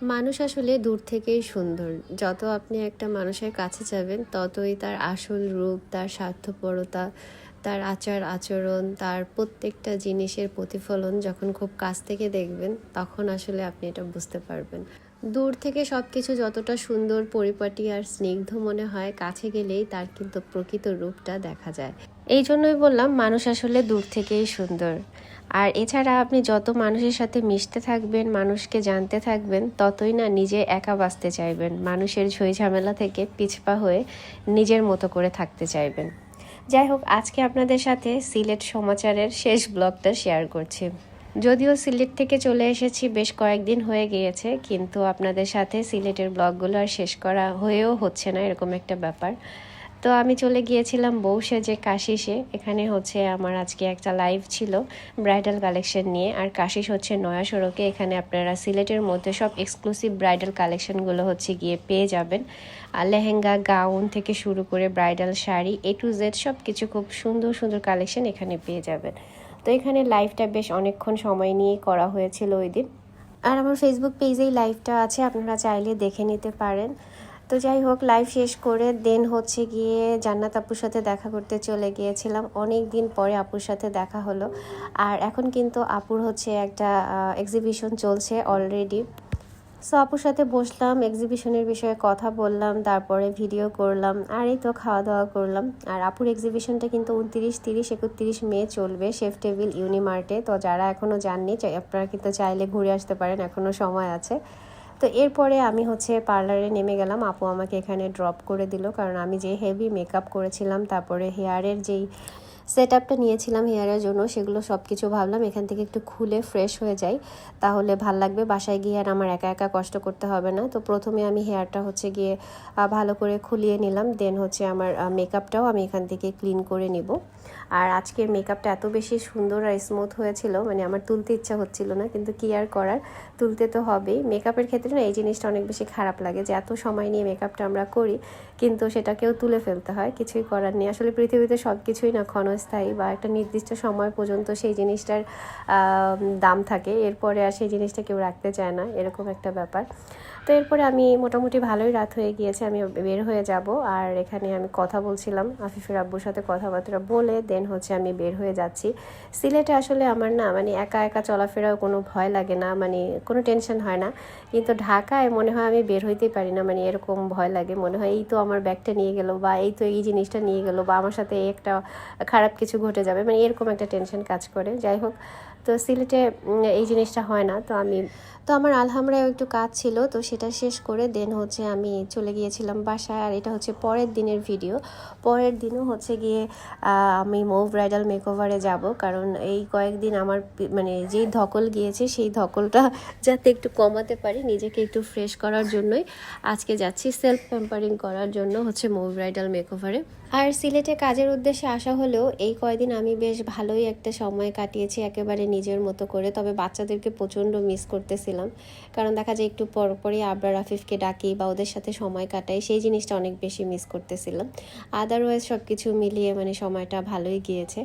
মানুষ আসলে দূর থেকেই সুন্দর। যত আপনি একটা মানুষের কাছে যাবেন, ততই তার আসল রূপ, তার স্বার্থপরতা, তার আচার আচরণ, তার প্রত্যেকটা জিনিসের প্রতিফলন যখন খুব কাছ থেকে দেখবেন, তখন আসলে আপনি এটা বুঝতে পারবেন। দূর থেকে সব কিছু যতটা সুন্দর, পরিপাটি আর স্নিগ্ধ মনে হয়, কাছে গেলেই তার কিন্তু প্রকৃত রূপটা দেখা যায়। এই জন্যই বললাম, মানুষ আসলে দূর থেকেই সুন্দর। আর এছাড়া আপনি যত মানুষের সাথে মিশতে থাকবেন, মানুষকে জানতে থাকবেন, ততই না নিজে একা বাঁচতে চাইবেন। মানুষের ঝই ঝামেলা থেকে পিছপা হয়ে নিজের মতো করে থাকতে চাইবেন। যাই হোক, আজকে আপনাদের সাথে সিলেট সমাচারের শেষ ব্লগটা শেয়ার করছি। যদিও সিলেট থেকে চলে এসেছি, বেশ কয়েকদিন হয়ে গিয়েছে, কিন্তু আপনাদের সাথে সিলেটের ব্লগগুলো আর শেষ করা হয়েও হচ্ছে না, এরকম একটা ব্যাপার। তো আমি চলে গিয়েছিলাম বউ সেজে কাশিসে এখানে হচ্ছে আমার আজকে একটা লাইভ ছিল ব্রাইডাল কালেকশন নিয়ে। আর কাশিস হচ্ছে নয়া সড়কে, এখানে আপনারা সিলেটের মধ্যে সব এক্সক্লুসিভ ব্রাইডাল কালেকশনগুলো হচ্ছে গিয়ে পেয়ে যাবেন। আর লেহেঙ্গা গাউন থেকে শুরু করে bridal sari A to Z সব কিছু খুব সুন্দর সুন্দর কালেকশন এখানে পেয়ে যাবেন। তো এখানে লাইভটা বেশ অনেকক্ষণ সময় নিয়ে করা হয়েছিল ওই দিন। আর আমার ফেসবুক পেজেই লাইভটা আছে, আপনারা চাইলে দেখে নিতে পারেন। তো যাই হোক লাইভ শেষ করে দেন হচ্ছে গিয়ে জান্নাত আপুর সাথে দেখা করতে চলে গিয়েছিলাম। অনেক দিন পরে আপুর সাথে দেখা হলো। আর এখন কিন্তু আপুর হচ্ছে একটা এক্সিবিশন চলছে অলরেডি সো আপুর সাথে বসলাম এক্সিবিশনের বিষয়ে কথা বললাম, তারপরে ভিডিও করলাম, আর এই তো খাওয়া দাওয়া করলাম। আর আপুর এক্সিবিশনটা কিন্তু উনত্রিশ, তিরিশ, একত্রিশ মে চলবে শেফ টেবিল ইউনিমার্টে তো যারা এখনও যাননি আপনারা কিন্তু চাইলে ঘুরে আসতে পারেন এখনও সময় আছে। তো এরপরে আমি হচ্ছে পার্লারে নেমে গেলাম। আপু আমাকে এখানে ড্রপ করে দিল। কারণ আমি যে হেভি মেকআপ করেছিলাম, তারপরে হেয়ারের যেই সেট আপটা নিয়েছিলাম হেয়ারের জন্য, সেগুলো সব কিছু ভাবলাম, এখান থেকে একটু খুলে ফ্রেশ হয়ে যাই। তাহলে ভালো লাগবে, বাসায় গিয়ে আর আমার একা একা কষ্ট করতে হবে না। তো প্রথমে আমি হেয়ারটা হচ্ছে গিয়ে ভালো করে খুলিয়ে নিলাম। দেন হচ্ছে আমার মেকআপটাও আমি এখান থেকে ক্লিন করে নিব। আর আজকের মেকআপটা এত বেশি সুন্দর আর স্মুথ হয়েছিল মানে আমার তুলতে ইচ্ছা হচ্ছিল না, কিন্তু কি আর করার? তুলতে তো হবেই। মেকআপের ক্ষেত্রে না এই জিনিসটা অনেক বেশি খারাপ লাগে যে, এত সময় নিয়ে মেকআপটা আমরা করি, কিন্তু সেটাকেও তুলে ফেলতে হয়, কিছুই করার নেই। আসলে পৃথিবীতে সব কিছুই না ক্ষণস্থায়ী বা একটা নির্দিষ্ট সময় পর্যন্ত সেই জিনিসটার দাম থাকে, এরপরে আর সেই জিনিসটা কেউ রাখতে চায় না, এরকম একটা ব্যাপার। তো এরপরে আমি মোটামুটি ভালোই রাত হয়ে গিয়েছে, আমি বের হয়ে যাব। আর এখানে আমি কথা বলছিলাম আফিফের আব্বুর সাথে কথাবার্তা বলে দেন হচ্ছে আমি বের হয়ে যাচ্ছি। সিলেটে আসলে আমার না মানে একা একা চলাফেরাও কোনো ভয় লাগে না মানে কোনো টেনশন হয় না। কিন্তু ঢাকায় মনে হয় আমি বের হইতেই পারি না মানে এরকম ভয় লাগে। মনে হয় এই তো আমার ব্যাগটা নিয়ে গেলো, বা এই তো এই জিনিসটা নিয়ে গেলো, বা আমার সাথে একটা খারাপ কিছু ঘটে যাবে মানে এরকম একটা টেনশন কাজ করে। যাই হোক, তো সিলেটে এই জিনিসটা হয় না, তো আমি তো আমার আলহামরাও একটু কাজ ছিল, তো সেটা শেষ করে দেন হচ্ছে আমি চলে গিয়েছিলাম বাসায়, আর এটা হচ্ছে পরের দিনের ভিডিও পরের দিনও হচ্ছে গিয়ে আমি মৌ ব্রাইডাল মেকওভারে যাব, কারণ এই কয়েকদিন আমার মানে যেই ধকল গিয়েছে, সেই ধকলটা যাতে একটু কমাতে পারি, নিজেকে একটু ফ্রেশ করার জন্যই। আজকে যাচ্ছি সেলফ প্যাম্পারিং করার জন্য হচ্ছে মৌ ব্রাইডাল মেকওভারে আর সিলেটে কাজের উদ্দেশ্যে আসা হলেও এই কয়দিন আমি বেশ ভালোই একটা সময় কাটিয়েছি, একেবারে নিজের মতো করে, তবে বাচ্চাদেরকে প্রচণ্ড মিস করতেছিলাম কারণ দেখা যায় একটু পর পরই আবরার আফিফকে ডাকি বা ওদের সাথে সময় কাটাই, সেই জিনিসটা অনেক বেশি মিস করতেছিলাম। আদারওয়াইজ সব কিছু মিলিয়ে মানে সময়টা ভালোই গিয়েছে।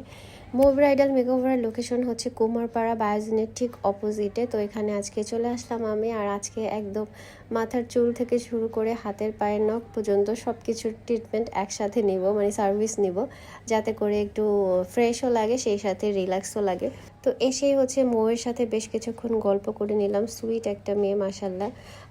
মুভ ব্রাইডাল মেকওভারের লোকেশন হচ্ছে কুমারপাড়া বায়োজিনের ঠিক অপোজিটে। তো এখানে আজকে চলে আসলাম আমি আর আজকে একদম মাথার চুল থেকে শুরু করে হাতের পায়ের নখ পর্যন্ত সব কিছুর ট্রিটমেন্ট একসাথে নিব মানে সার্ভিস নিব, যাতে করে একটু ফ্রেশও লাগে, সেই সাথে রিল্যাক্সও লাগে। তো এসেই হচ্ছে মোয়ের সাথে বেশ কিছুক্ষণ গল্প করে নিলাম। সুইট একটা মেয়ে মাসাল্লাহ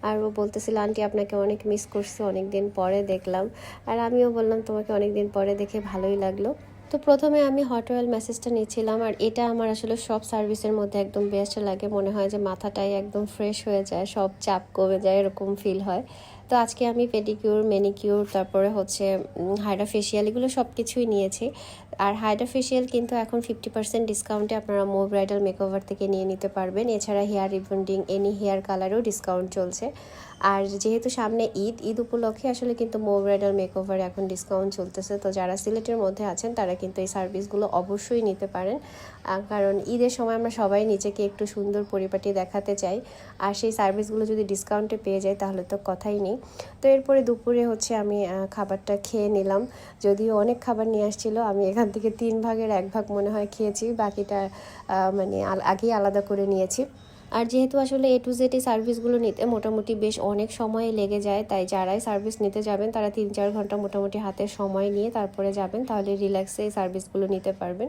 আর ও বলতেছিল, আন্টি, আপনাকে অনেক মিস করছে অনেক দিন পরে দেখলাম। আর আমিও বললাম, তোমাকে অনেক দিন পরে দেখে ভালোই লাগল। তো প্রথমে আমি হট অয়েল মেসেজটা নিচ্ছিলাম আর এটা আমার আসলে সব সার্ভিসের মধ্যে একদম বেস্ট লাগে। মনে হয় যে মাথাটাই একদম ফ্রেশ হয়ে যায়, সব চাপ কমে যায়, এরকম ফিল হয়। তো আজকে আমি পেডিকিউর মেনিকিউর তারপরে হচ্ছে হাইড্রা ফেশিয়াল এগুলো সব কিছুই নিয়েছি। আর হাইড্রা ফেশিয়াল কিন্তু এখন ফিফটি পার্সেন্ট ডিসকাউন্টে আপনারা মোভ ব্রাইডাল মেকওভার থেকে নিয়ে নিতে পারবেন। এছাড়া হেয়ার রিবন্ডিং এনি হেয়ার কালারেও ডিসকাউন্ট চলছে। আর যেহেতু সামনে ঈদ ঈদ উপলক্ষে আসলে কিন্তু মো ব্রাইডাল মেকওভার এখন ডিসকাউন্ট চলতেছে। তো যারা সিলেটের মধ্যে আছেন, তারা কিন্তু এই সার্ভিসগুলো অবশ্যই নিতে পারেন। কারণ ঈদের সময় আমরা সবাই নিজেকে একটু সুন্দর পরিপাটি দেখাতে চাই। আর সেই সার্ভিসগুলো যদি ডিসকাউন্টে পেয়ে যায় তাহলে তো কথাই নেই। তো এরপরে দুপুরে হচ্ছে আমি খাবারটা খেয়ে নিলাম। যদিও অনেক খাবার নিয়ে আসছিল, আমি এখান থেকে তিন ভাগের এক ভাগ মনে হয় খেয়েছি। বাকিটা মানে আগেই আলাদা করে নিয়েছি। আর যেহেতু আসলে এ টু জেড এই সার্ভিসগুলো নিতে মোটামুটি বেশ অনেক সময় লেগে যায়, তাই যারাই সার্ভিস নিতে যাবেন, তারা তিন চার ঘণ্টা মোটামুটি হাতে সময় নিয়ে তারপরে যাবেন, তাহলে রিল্যাক্সে এই সার্ভিসগুলো নিতে পারবেন।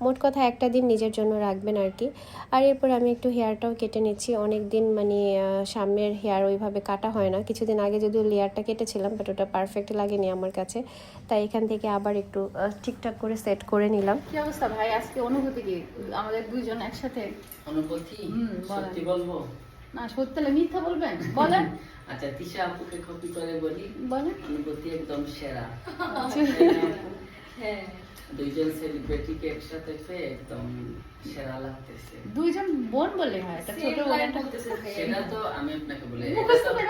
মোট কথা একটা দিন নিজের জন্য রাখবেন আর কি। আর এরপর আমি একটু হেয়ারটাও কেটে নিচ্ছি। অনেক দিন মানে সামনের হেয়ার ওইভাবে কাটা হয় না। কিছুদিন আগে যদিও লেয়ারটা কেটেছিলাম বাট ওটা পারফেক্ট লাগেনি আমার কাছে। তাই এখান থেকে আবার একটু ঠিকঠাক করে সেট করে নিলাম। কি অবস্থা ভাই? আজকে অনুভূতি কি? আমাদের দুইজন একসাথে? অনুভূতি? সত্যি বলব? না সত্যি হলে মিথ্যা বলবেন? বলেন। আচ্ছা তিশা আপুকে কপি করে বলি। বলেন। অনুভূতি একদম সেরা। হ্যাঁ। দুইজন সেলিব্রিটিকে একসাথে পেয়ে একদম সেরা লাগতেছে। দুইজন বোন বলে হয় ছোট সেটা তো আমি আপনাকে বলি মুখস্থ না।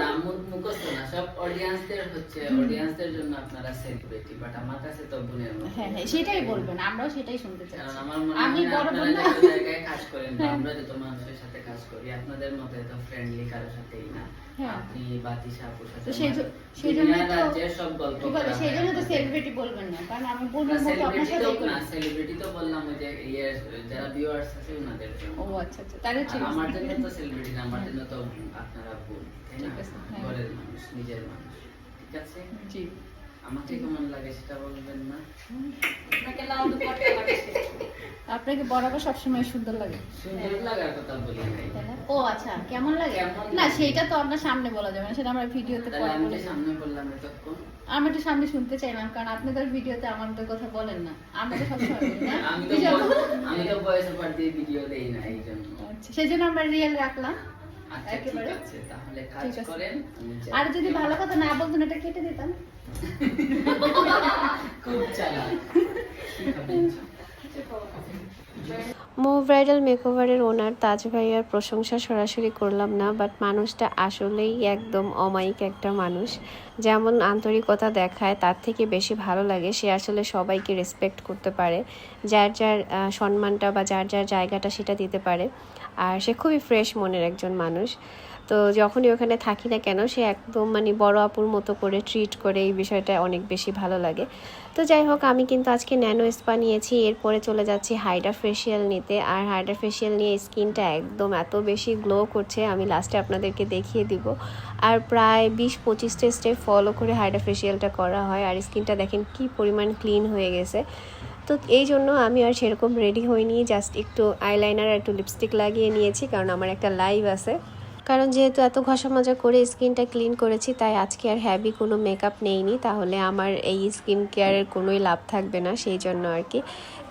না মুখস্থ না সব অডিয়েন্সদের হচ্ছে অডিয়েন্সদের জন্য আপনারা সেলিব্রিটি বাট আমার কাছে তো বোনের মতো। হ্যাঁ হ্যাঁ সেটাই বলবেন আমরাও সেটাই শুনতে চাই আমার মনে আমি বড় বোন না। জায়গায় কাজ করেন আমরা যত মানুষের সাথে কাজ করি আপনাদের মতো এত ফ্রেন্ডলি কারোর সাথেই না। আপনি বাতিশা আপুর সাথে তো সেই সেই জন্যই তো- সব গল্প বলে সেই জন্য তো সেলিব্রিটি বলবেন না। কারণ আমি বোনের মতো আপনার সাথে না সেলিব্রিটি তো বললাম ওই যে ইয়ে যারা ভিউয়ার্স আছে ওনাদের জন্য। ও আচ্ছা আচ্ছা তাহলে ঠিক আমার আছে। জন্য তো সেলিব্রিটি না আমার জন্য তো আপনারা বোন ঠিক আছে, হ্যাঁ। ঘরের মানুষ নিজের মানুষ। ঠিক আছে? জি। আমাকে কেমন লাগে সেটা বলবেন না। আপনাকে বরাবর সবসময় সুন্দর লাগে। সুন্দর লাগার কথা বলি? ও আচ্ছা কেমন লাগে? না সেটা তো আপনার সামনে বলা যাবে না সেটা আমরা ভিডিওতে পরে আমি বলে। সামনে বললাম এতক্ষণ। আমি একটু সামনে শুনতে চাইলাম কারণ আপনাদের ভিডিওতে আমাদের কথা বলেন না। আমরা তো সবসময় বলি না? আমি তো আমি তো ভয়েস ওভার দিয়ে ভিডিও দেই না এই জন্য। আচ্ছা, সেই জন্য আমরা রিয়েল রাখলাম। আচ্ছা ঠিক আছে তাহলে কাজ করেন আর যদি ভালো কথা না বলতেন এটা কেটে দিতাম। খুব মো ব্রাইডাল মেকওভারের ওনার তাজ ভাইয়ার প্রশংসা সরাসরি করলাম না বাট মানুষটা আসলেই একদম অমায়িক একটা মানুষ। যেমন আন্তরিকতা দেখায়, তার থেকে বেশি ভালো লাগে সে আসলে সবাইকে রেসপেক্ট করতে পারে, যার যার সম্মানটা বা যার যার জায়গাটা সেটা দিতে পারে। আর সে খুবই ফ্রেশ মনের একজন মানুষ। তো যখনই ওখানে থাকি না কেন, সে একদম মানে বড় আপুর মতো করে ট্রিট করে এই বিষয়টা অনেক বেশি ভালো লাগে। তো যাই হোক, আমি কিন্তু আজকে ন্যানো স্পা নিয়েছি, এরপরে চলে যাচ্ছি হাইডা ফেশিয়াল নিতে। আর হাইডা ফেশিয়াল নিয়ে স্কিনটা একদম এত বেশি গ্লো করছে, আমি লাস্টে আপনাদেরকে দেখিয়ে দিব। আর প্রায় বিশ পঁচিশটা স্টেপ ফলো করে হাইডা ফেশিয়ালটা করা হয়। আর স্কিনটা দেখেন কি পরিমাণ ক্লিন হয়ে গেছে। তো এই জন্য আমি আর সেরকম রেডি হইনি জাস্ট একটু আইলাইনার আর একটু লিপস্টিক লাগিয়ে নিয়েছি, কারণ আমার একটা লাইভ আছে। কারণ যেহেতু এত ঘষা মাজা করে স্কিনটা ক্লিন করেছি, তাই আজকে আর হ্যাভি কোনো মেকআপ নেইনি। তাহলে আমার এই স্কিন কেয়ারের কোনোই লাভ থাকবে না, সেই জন্য আর কি।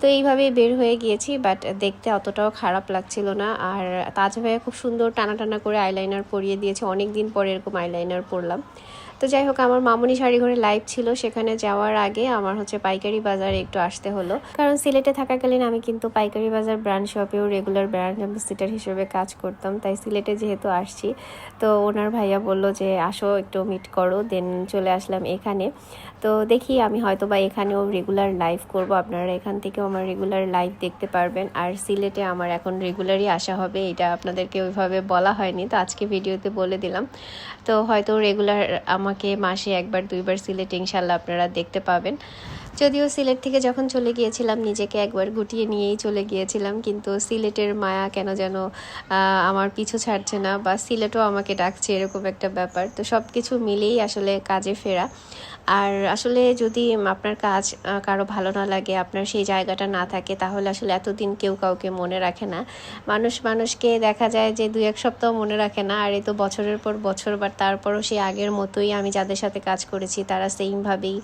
তো এইভাবেই বের হয়ে গিয়েছি বাট দেখতে অতটাও খারাপ লাগছিল না। আর তাজ ভাইয়া খুব সুন্দর টানা টানা করে আইলাইনার পরিয়ে দিয়েছে। অনেক দিন পরে এরকম আইলাইনার পরলাম। তো যাই হোক, আমার মামনি শাড়ি ঘরে লাইভ ছিল, সেখানে যাওয়ার আগে আমার হচ্ছে পাইকারি বাজারে একটু আসতে হলো। কারণ সিলেটে থাকাকালীন আমি কিন্তু পাইকারি বাজার ব্র্যান্ড শপেও রেগুলার ব্র্যান্ড অ্যাম্বাসিডার হিসেবে কাজ করতাম, তাই সিলেটে যেহেতু আসছি, তো ওনার ভাইয়া বলল যে, আসো, একটু মিট করো দেন চলে আসলাম এখানে। তো দেখি, আমি হয়তো বা এখানেও রেগুলার লাইভ করব। আপনারা এখান থেকেও আমার রেগুলার লাইভ দেখতে পারবেন। আর সিলেটে আমার এখন রেগুলারই আসা হবে, এটা আপনাদেরকে ওইভাবে বলা হয়নি, তো আজকে ভিডিওতে বলে দিলাম। তো হয়তো রেগুলার আমাকে মাসে একবার দুইবার সিলেটে ইনশাল্লাহ আপনারা দেখতে পাবেন। যদিও সিলেট থেকে যখন চলে গিয়েছিলাম, নিজেকে একবার গুটিয়ে নিয়েই চলে গিয়েছিলাম, কিন্তু সিলেটের মায়া কেন যেন আমার পিছু ছাড়ছে না বা সিলেটও আমাকে ডাকছে এরকম একটা ব্যাপার। তো সব কিছু মিলেই আসলে কাজে ফেরা। আর আসলে যদি আপনার কাজ কারও ভালো না লাগে, আপনার সেই জায়গাটা না থাকে, তাহলে আসলে এতদিন কেউ কাউকে মনে রাখে না। মানুষ মানুষকে দেখা যায় যে দুই এক সপ্তাহ মনে রাখে না, আর এই তো বছরের পর বছর বা তারপরও সেই আগের মতোই আমি যাদের সাথে কাজ করেছি, তারা সেইমভাবেই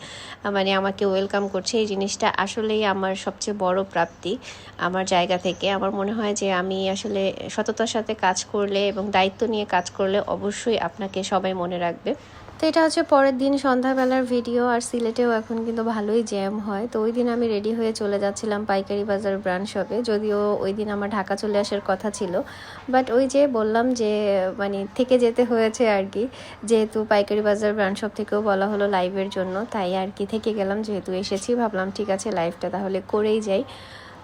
মানে আমাকে ওয়েলকাম করছে, এই জিনিসটা আসলেই আমার সবচেয়ে বড় প্রাপ্তি আমার জায়গা থেকে। আমার মনে হয় যে আমি আসলে সততার সাথে কাজ করলে এবং দায়িত্ব নিয়ে কাজ করলে অবশ্যই আপনাকে সবাই মনে রাখবে। তো এটা হচ্ছে পরের দিন সন্ধ্যাবেলার ভিডিও আর সিলেটেও এখন কিন্তু ভালোই জ্যাম হয়। তো ওই দিন আমি রেডি হয়ে চলে যাচ্ছিলাম পাইকারি বাজার ব্রান্ড শপে যদিও ওই দিন আমার ঢাকা চলে আসার কথা ছিল। বাট ওই যে বললাম যে মানে থেকে যেতে হয়েছে আর কি, যেহেতু পাইকারি বাজার ব্রান্ড শপ থেকেও বলা হলো লাইভের জন্য, তাই আর কি থেকে গেলাম, যেহেতু এসেছি, ভাবলাম ঠিক আছে লাইভটা তাহলে করেই যাই।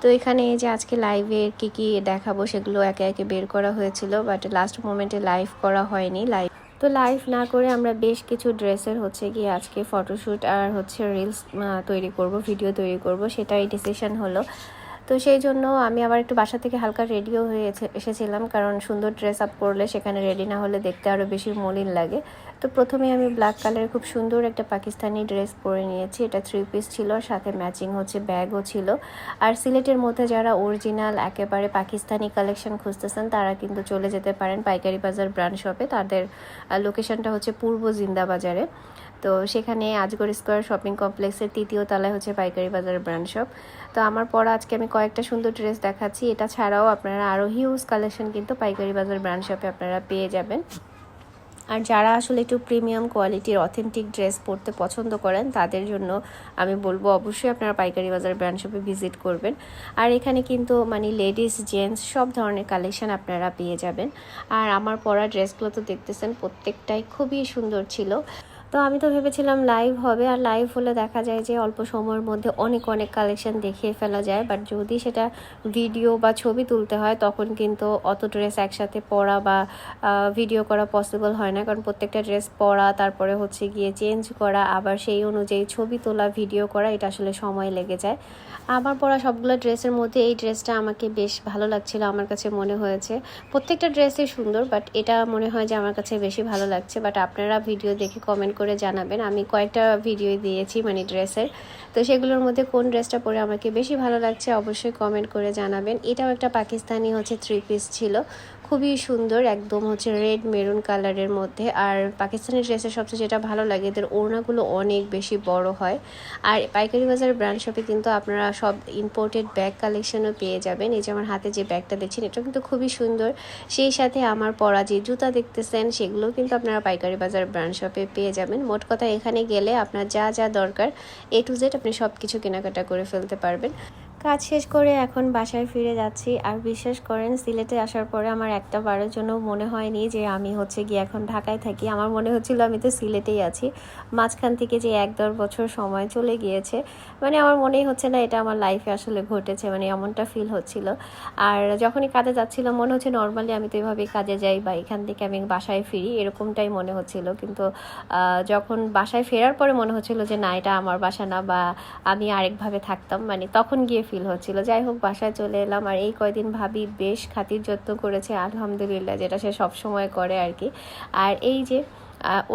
তো এখানে যে আজকে লাইভে কি কি দেখাবো সেগুলো একে একে বের করা হয়েছিল বাট লাস্ট মোমেন্টে লাইভ করা হয়নি লাইভ তো লাইভ না করে আমরা বেশ কিছু ড্রেসের হচ্ছে গিয়ে আজকে ফটোশ্যুট আর হচ্ছে রিলস তৈরি করব ভিডিও তৈরি করব, সেটাই ডিসিশন হলো। তো সেই জন্য আমি আবার একটু বাসা থেকে হালকা রেডিও হয়ে এসেছিলাম। কারণ সুন্দর ড্রেস আপ করলে সেখানে রেডি না হলে দেখতে আরও বেশি মলিন লাগে। তো প্রথমে আমি ব্ল্যাক কালারের খুব সুন্দর একটা পাকিস্তানি ড্রেস পরে নিয়েছি। এটা থ্রি পিস ছিল, আর সাথে ম্যাচিং হচ্ছে ব্যাগও ছিল। আর সিলেটের মধ্যে যারা অরিজিনাল একেবারে পাকিস্তানি কালেকশন খুঁজতেছেন, তারা কিন্তু চলে যেতে পারেন পাইকারি বাজার ব্রান্ড শপে তাদের লোকেশনটা হচ্ছে পূর্ব জিন্দা বাজারে তো সেখানে আজগর স্কোয়ার শপিং কমপ্লেক্সের তৃতীয় তলায় হচ্ছে পাইকারি বাজার ব্র্যান্ড শপ। তো আমার পর আজকে আমি কয়েকটা সুন্দর ড্রেস দেখাচ্ছি। এটা ছাড়াও আপনারা আরও হিউজ কালেকশন কিন্তু পাইকারি বাজার ব্র্যান্ড শপে আপনারা পেয়ে যাবেন। আর যারা আসলে একটু প্রিমিয়াম কোয়ালিটির অথেন্টিক ড্রেস পরতে পছন্দ করেন, তাদের জন্য আমি বলব অবশ্যই আপনারা পাইকারি বাজার ব্র্যান্ড শপে ভিজিট করবেন। আর এখানে কিন্তু মানে লেডিস জেন্টস সব ধরনের কালেকশন আপনারা পেয়ে যাবেন। আর আমার পরা ড্রেসগুলো তো দেখতেছেন, প্রত্যেকটাই খুবই সুন্দর ছিল। তো আমি তো ভেবেছিলাম লাইভ হবে, আর লাইভ হলে দেখা যায় যে অল্প সময়ের মধ্যে অনেক অনেক কালেকশন দেখিয়ে ফেলা যায়। বাট যদি সেটা ভিডিও বা ছবি তুলতে হয়, তখন কিন্তু অত ড্রেস একসাথে পরা বা ভিডিও করা পসিবল হয় না। কারণ প্রত্যেকটা ড্রেস পরা, তারপরে হচ্ছে গিয়ে চেঞ্জ করা, আবার সেই অনুযায়ী ছবি তোলা ভিডিও করা, এটা আসলে সময় লেগে যায়। আমার পরা সবগুলো ড্রেসের মধ্যে এই ড্রেসটা আমাকে বেশ ভালো লাগছিল, আমার কাছে মনে হয়েছে। প্রত্যেকটা ড্রেসই সুন্দর বাট এটা মনে হয় যে আমার কাছে বেশি ভালো লাগছে। বাট আপনারা ভিডিও দেখে কমেন্ট করে জানাবেন। আমি কয়েকটা ভিডিও দিয়েছি মানে ড্রেসের। তো সেগুলোর মধ্যে কোন ড্রেসটা পরে আমাকে বেশি ভালো লাগছে অবশ্যই কমেন্ট করে জানাবেন। এটাও একটা পাকিস্তানি হচ্ছে থ্রি পিস ছিল। খুবই সুন্দর, একদম হচ্ছে রেড মেরুন কালারের মধ্যে। আর পাকিস্তানি ড্রেসের সবচেয়ে যেটা ভালো লাগে, এদের ওড়নাগুলো অনেক বেশি বড় হয়। আর পাইকারি বাজার ব্র্যান্ড শপে কিন্তু আপনারা সব ইম্পোর্টেড ব্যাগ কালেকশনও পেয়ে যাবেন। এই যে আমার হাতে যে ব্যাগটা দেখছেন এটা কিন্তু খুবই সুন্দর। সেই সাথে আমার পরা যে জুতা দেখতেছেন, সেগুলোও কিন্তু আপনারা পাইকারি বাজার ব্র্যান্ড শপে পেয়ে যাবেন। মোট কথা এখানে গেলে আপনার যা যা দরকার এ টু জেড আপনি সব কিছু কেনাকাটা করে ফেলতে পারবেন। কাজ শেষ করে এখন বাসায় ফিরে যাচ্ছি। আর বিশ্বাস করেন, সিলেটে আসার পরে আমার একটা বারের জন্য মনে হয়নি যে আমি হচ্ছে গিয়ে এখন ঢাকায় থাকি। আমার মনে হচ্ছিল আমি তো সিলেটেই আছি। মাঝখান থেকে যে এক দেড় বছর সময় চলে গিয়েছে মানে আমার মনেই হচ্ছে না এটা আমার লাইফে আসলে ঘটেছে মানে এমনটা ফিল হচ্ছিল। আর যখনই কাজে যাচ্ছিলাম, মনে হচ্ছে নর্মালি আমি তো এভাবে কাজে যাই বা এখান থেকে আমি বাসায় ফিরি, এরকমটাই মনে হচ্ছিল। কিন্তু যখন বাসায় ফেরার পরে মনে হচ্ছিল যে না, এটা আমার বাসা না বা আমি আরেকভাবে থাকতাম মানে তখন গিয়ে ফিল হচ্ছিল। যাই হোক বাসায় চলে এলাম আর এই কয়দিন ভাবি বেশ খাতির যত্ন করেছে, আলহামদুলিল্লাহ, যেটা সে সব সময় করে আর কি। আর এই যে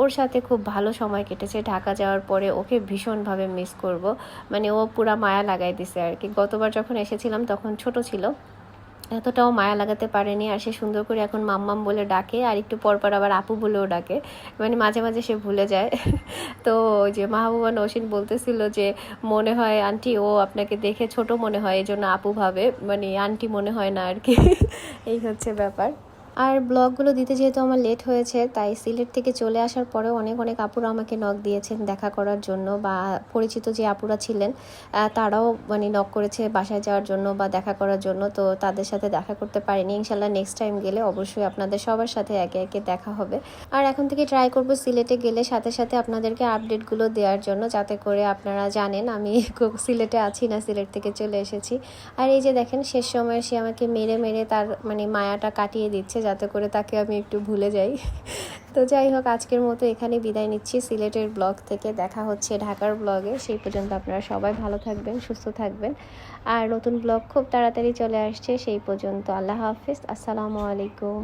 ওর সাথে খুব ভালো সময় কেটেছে, ঢাকা যাওয়ার পরে ওকে ভীষণভাবে মিস করব। মানে ও পুরা মায়া লাগাই দিছে আর কি। গতবার যখন এসেছিলাম, তখন ছোট ছিল। এতটাও মায়া লাগাতে পারেনি আর সে সুন্দর করে এখন মাম্মাম বলে ডাকে আর একটু পরপর পর আবার আপু বলেও ডাকে। মানে মাঝে মাঝে সে ভুলে যায়। তো যে মাহবুবা নসীন বলতেছিল যে, মনে হয় আন্টি, ও আপনাকে দেখে ছোট মনে হয় এই জন্য আপু ভাবে মানে আন্টি মনে হয় না আর কি এই হচ্ছে ব্যাপার। আর ব্লগগুলো দিতে যেহেতু আমার লেট হয়েছে, তাই সিলেট থেকে চলে আসার পরেও অনেক অনেক আপুরা আমাকে নক দিয়েছেন দেখা করার জন্য বা পরিচিত যে আপুরা ছিলেন তারাও মানে নক করেছে বাসায় যাওয়ার জন্য বা দেখা করার জন্য, তো তাদের সাথে দেখা করতে পারিনি। ইনশাল্লাহ নেক্সট টাইম গেলে অবশ্যই আপনাদের সবার সাথে একে একে দেখা হবে। আর এখন থেকে ট্রাই করব সিলেটে গেলে, সাথে সাথে আপনাদেরকে আপডেটগুলো দেওয়ার জন্য যাতে করে আপনারা জানেন আমি সিলেটে আছি না, সিলেট থেকে চলে এসেছি। আর এই যে দেখেন, শেষ সময় সে আমাকে মেরে মেরে তার মানে মায়াটা কাটিয়ে দিচ্ছে যাতে করে তাকে আমি একটু ভুলে যাই। তো যাই হোক, আজকের মতো এখানে বিদায় নিচ্ছি। সিলেটের ব্লগ থেকে দেখা হচ্ছে ঢাকার ব্লগে। সেই পর্যন্ত আপনারা সবাই ভালো থাকবেন, সুস্থ থাকবেন। আর নতুন ব্লগ খুব তাড়াতাড়ি চলে আসছে, সেই পর্যন্ত আল্লাহ হাফিজ। আসসালামু আলাইকুম।